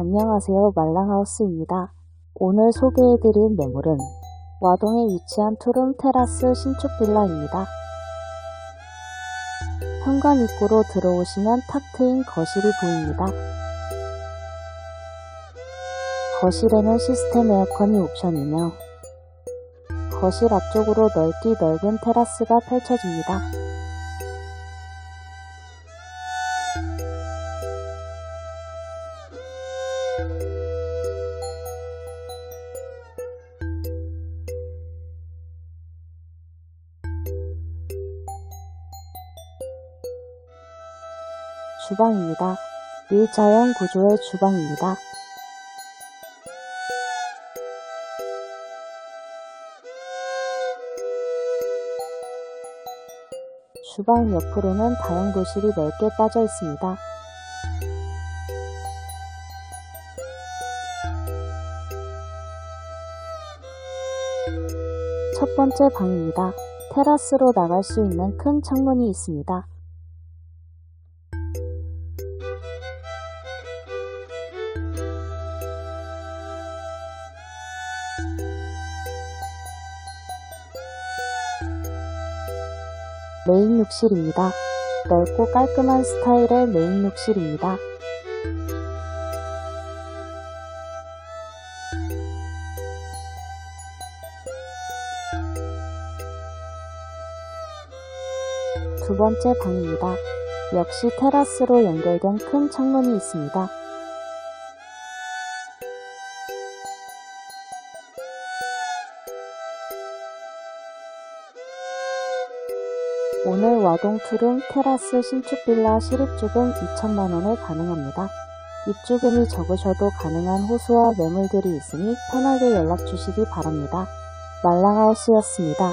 안녕하세요. 말랑하우스입니다. 오늘 소개해드릴 매물은 와동에 위치한 투룸 테라스 신축 빌라입니다. 현관 입구로 들어오시면 탁 트인 거실이 보입니다. 거실에는 시스템 에어컨이 옵션이며 거실 앞쪽으로 넓디 넓은 테라스가 펼쳐집니다. 주방입니다. 일자형 구조의 주방입니다. 주방 옆으로는 다용도실이 넓게 빠져 있습니다. 첫 번째 방입니다. 테라스로 나갈 수 있는 큰 창문이 있습니다. 메인 욕실입니다. 넓고 깔끔한 스타일의 메인 욕실입니다. 두 번째 방입니다. 역시 테라스로 연결된 큰 창문이 있습니다. 오늘 와동 투룸 테라스 신축 빌라 실입주금 2천만원에 가능합니다. 입주금이 적으셔도 가능한 호수와 매물들이 있으니 편하게 연락 주시기 바랍니다. 말랑하우스였습니다.